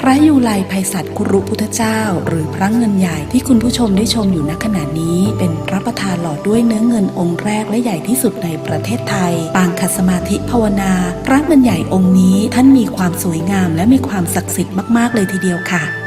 พระยูไลไพศาลคุรุพุทธเจ้า หรือพระเงินใหญ่ที่คุณผู้ชมได้ชมอยู่ณขณะนี้ เป็นพระประธานหล่อด้วยเนื้อเงินองค์แรกและใหญ่ที่สุดในประเทศไทย ปางคัสมาธิภาวนา พระเงินใหญ่องค์นี้ท่านมีความสวยงามและมีความศักดิ์สิทธิ์มาก ๆ เลยทีเดียวค่ะ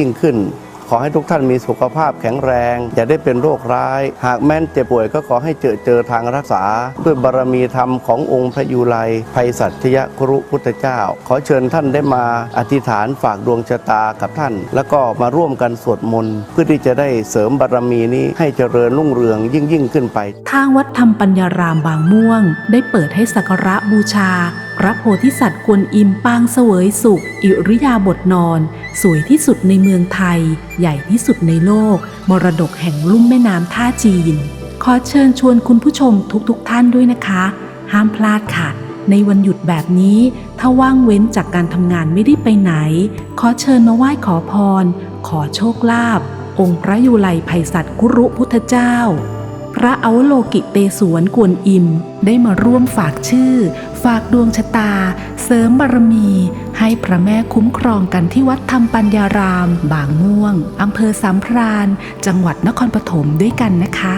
ิ่งยิ่งขึ้น ขอให้ทุกท่านมีสุขภาพแข็งแรง อย่าได้เป็นโรคร้าย หากแม้นเจ็บป่วยก็ขอให้เจอเจอทางรักษา ด้วยบารมีธรรมขององค์พระยูไลภัยสัตยครุพุทธเจ้า ขอเชิญท่านได้มาอธิษฐานฝากดวงชะตากับท่าน แล้วก็มาร่วมกันสวดมนต์เพื่อที่จะได้เสริมบารมีนี้ให้เจริญรุ่งเรืองยิ่งยิ่งขึ้นไป ทางวัดธรรมปัญญารามบางม่วง ได้เปิดให้สักการะบูชา ระโพธิสัตว์กวนอิมปางเสวยสุข อิริยาบถนอน สวยที่สุดในเมืองไทย ใหญ่ที่สุดในโลก มรดกแห่งลุ่มแม่น้ำท่าจีน ขอเชิญชวนคุณผู้ชมทุกๆทท่านด้วยนะคะ ห้ามพลาดค่ะ ในวันหยุดแบบนี้ ถ้าว่างเว้นจากการทำงานไม่ได้ไปไหน ขอเชิญมาไหว้ขอพร ขอโชคลาภองค์พระยูไลไพศาลกุรุพุทธเจ้าพระอวโลกิเตศวรกวนอิม ได้มาร่วมฝากชื่อ ฝากดวงชะตา เสริมบารมี ให้พระแม่คุ้มครองกันที่วัดธรรมปัญญาราม บางม่วงอำเภอสามพราน จังหวัดนครปฐมด้วยกันนะคะ